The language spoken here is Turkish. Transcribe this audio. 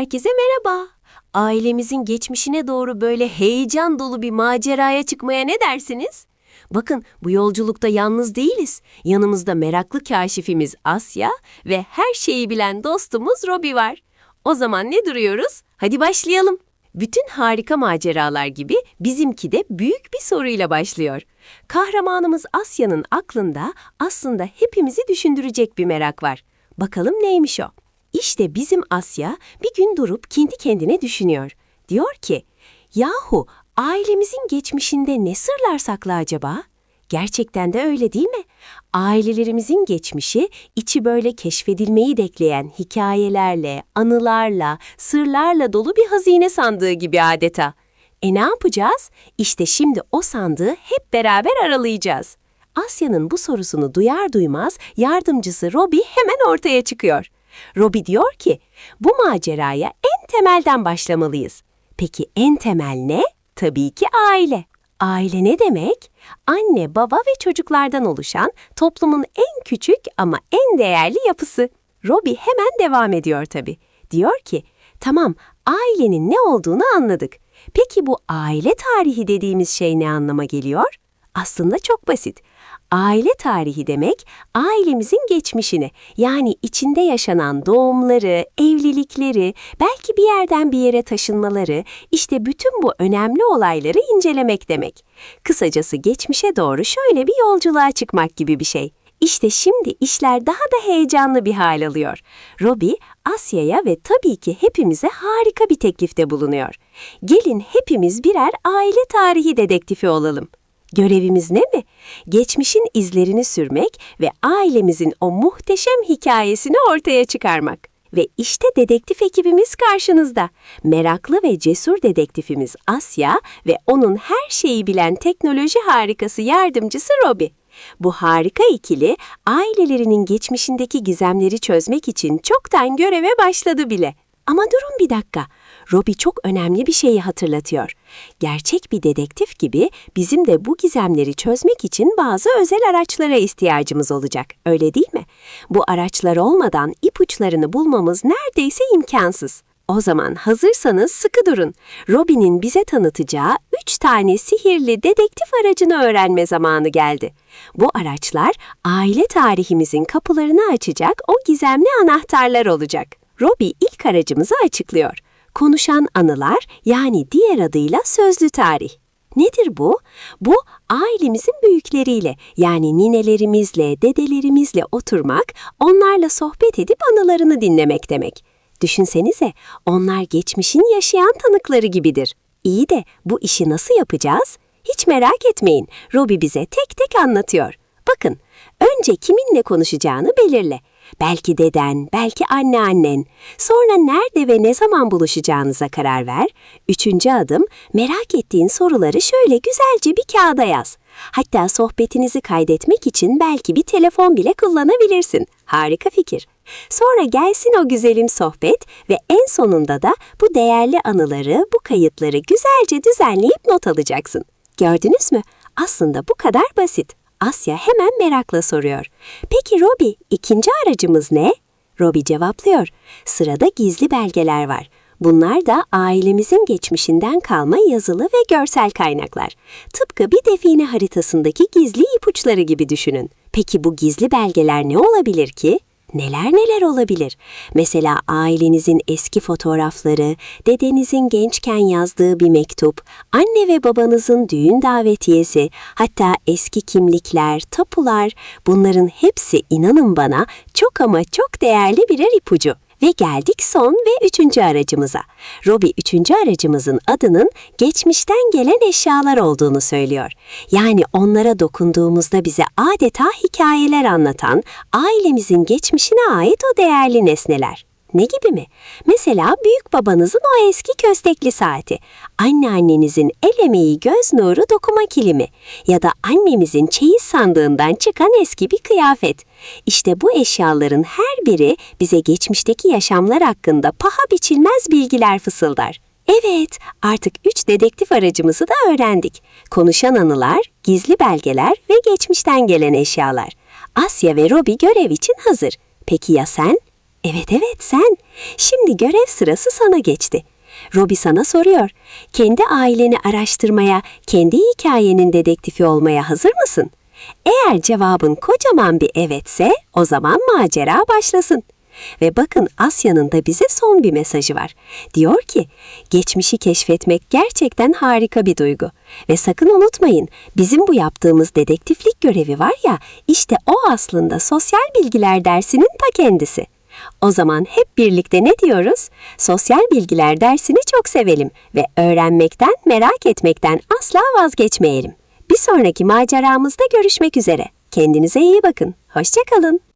Herkese merhaba. Ailemizin geçmişine doğru böyle heyecan dolu bir maceraya çıkmaya ne dersiniz? Bakın bu yolculukta yalnız değiliz. Yanımızda meraklı kaşifimiz Asya ve her şeyi bilen dostumuz Robi var. O zaman ne duruyoruz? Hadi başlayalım. Bütün harika maceralar gibi bizimki de büyük bir soruyla başlıyor. Kahramanımız Asya'nın aklında aslında hepimizi düşündürecek bir merak var. Bakalım neymiş o? İşte bizim Asya bir gün durup kendi kendine düşünüyor. Diyor ki, yahu ailemizin geçmişinde ne sırlar saklı acaba? Gerçekten de öyle değil mi? Ailelerimizin geçmişi içi böyle keşfedilmeyi bekleyen hikayelerle, anılarla, sırlarla dolu bir hazine sandığı gibi adeta. E ne yapacağız? İşte şimdi o sandığı hep beraber aralayacağız. Asya'nın bu sorusunu duyar duymaz yardımcısı Robi hemen ortaya çıkıyor. Robi diyor ki, bu maceraya en temelden başlamalıyız. Peki en temel ne? Tabii ki aile. Aile ne demek? Anne, baba ve çocuklardan oluşan toplumun en küçük ama en değerli yapısı. Robi hemen devam ediyor tabii. Diyor ki, tamam ailenin ne olduğunu anladık. Peki bu aile tarihi dediğimiz şey ne anlama geliyor? Aslında çok basit. Aile tarihi demek ailemizin geçmişini yani içinde yaşanan doğumları, evlilikleri, belki bir yerden bir yere taşınmaları, işte bütün bu önemli olayları incelemek demek. Kısacası geçmişe doğru şöyle bir yolculuğa çıkmak gibi bir şey. İşte şimdi işler daha da heyecanlı bir hal alıyor. Robi, Asya'ya ve tabii ki hepimize harika bir teklifte bulunuyor. Gelin hepimiz birer aile tarihi dedektifi olalım. Görevimiz ne mi? Geçmişin izlerini sürmek ve ailemizin o muhteşem hikayesini ortaya çıkarmak. Ve işte dedektif ekibimiz karşınızda. Meraklı ve cesur dedektifimiz Asya ve onun her şeyi bilen teknoloji harikası yardımcısı Robi. Bu harika ikili ailelerinin geçmişindeki gizemleri çözmek için çoktan göreve başladı bile. Ama durun bir dakika. Robi çok önemli bir şeyi hatırlatıyor. Gerçek bir dedektif gibi bizim de bu gizemleri çözmek için bazı özel araçlara ihtiyacımız olacak. Öyle değil mi? Bu araçlar olmadan ipuçlarını bulmamız neredeyse imkansız. O zaman hazırsanız sıkı durun. Robin'in bize tanıtacağı üç tane sihirli dedektif aracını öğrenme zamanı geldi. Bu araçlar aile tarihimizin kapılarını açacak o gizemli anahtarlar olacak. Robi ilk aracımızı açıklıyor. Konuşan anılar yani diğer adıyla sözlü tarih. Nedir bu? Bu ailemizin büyükleriyle yani ninelerimizle, dedelerimizle oturmak, onlarla sohbet edip anılarını dinlemek demek. Düşünsenize onlar geçmişin yaşayan tanıkları gibidir. İyi de bu işi nasıl yapacağız? Hiç merak etmeyin. Robi bize tek tek anlatıyor. Bakın, önce kiminle konuşacağını belirle. Belki deden, belki anneannen. Sonra nerede ve ne zaman buluşacağınıza karar ver. Üçüncü adım, merak ettiğin soruları şöyle güzelce bir kağıda yaz. Hatta sohbetinizi kaydetmek için belki bir telefon bile kullanabilirsin. Harika fikir. Sonra gelsin o güzelim sohbet ve en sonunda da bu değerli anıları, bu kayıtları güzelce düzenleyip not alacaksın. Gördünüz mü? Aslında bu kadar basit. Asya hemen merakla soruyor. Peki Robi, ikinci aracımız ne? Robi cevaplıyor. Sırada gizli belgeler var. Bunlar da ailemizin geçmişinden kalma yazılı ve görsel kaynaklar. Tıpkı bir define haritasındaki gizli ipuçları gibi düşünün. Peki bu gizli belgeler ne olabilir ki? Neler neler olabilir? Mesela ailenizin eski fotoğrafları, dedenizin gençken yazdığı bir mektup, anne ve babanızın düğün davetiyesi, hatta eski kimlikler, tapular, bunların hepsi inanın bana çok ama çok değerli birer ipucu. Ve geldik son ve üçüncü aracımıza. Robi üçüncü aracımızın adının geçmişten gelen eşyalar olduğunu söylüyor. Yani onlara dokunduğumuzda bize adeta hikayeler anlatan, ailemizin geçmişine ait o değerli nesneler. Ne gibi mi? Mesela büyük babanızın o eski köstekli saati, anneannenizin el emeği göz nuru dokuma kilimi ya da annemizin çeyiz sandığından çıkan eski bir kıyafet. İşte bu eşyaların her biri bize geçmişteki yaşamlar hakkında paha biçilmez bilgiler fısıldar. Evet, artık üç dedektif aracımızı da öğrendik. Konuşan anılar, gizli belgeler ve geçmişten gelen eşyalar. Asya ve Robi görev için hazır. Peki ya sen? Evet evet sen. Şimdi görev sırası sana geçti. Robi sana soruyor. Kendi aileni araştırmaya, kendi hikayenin dedektifi olmaya hazır mısın? Eğer cevabın kocaman bir evetse o zaman macera başlasın. Ve bakın Asya'nın da bize son bir mesajı var. Diyor ki, geçmişi keşfetmek gerçekten harika bir duygu. Ve sakın unutmayın, bizim bu yaptığımız dedektiflik görevi var ya, işte o aslında sosyal bilgiler dersinin ta kendisi. O zaman hep birlikte ne diyoruz? Sosyal bilgiler dersini çok sevelim ve öğrenmekten, merak etmekten asla vazgeçmeyelim. Bir sonraki maceramızda görüşmek üzere. Kendinize iyi bakın. Hoşçakalın.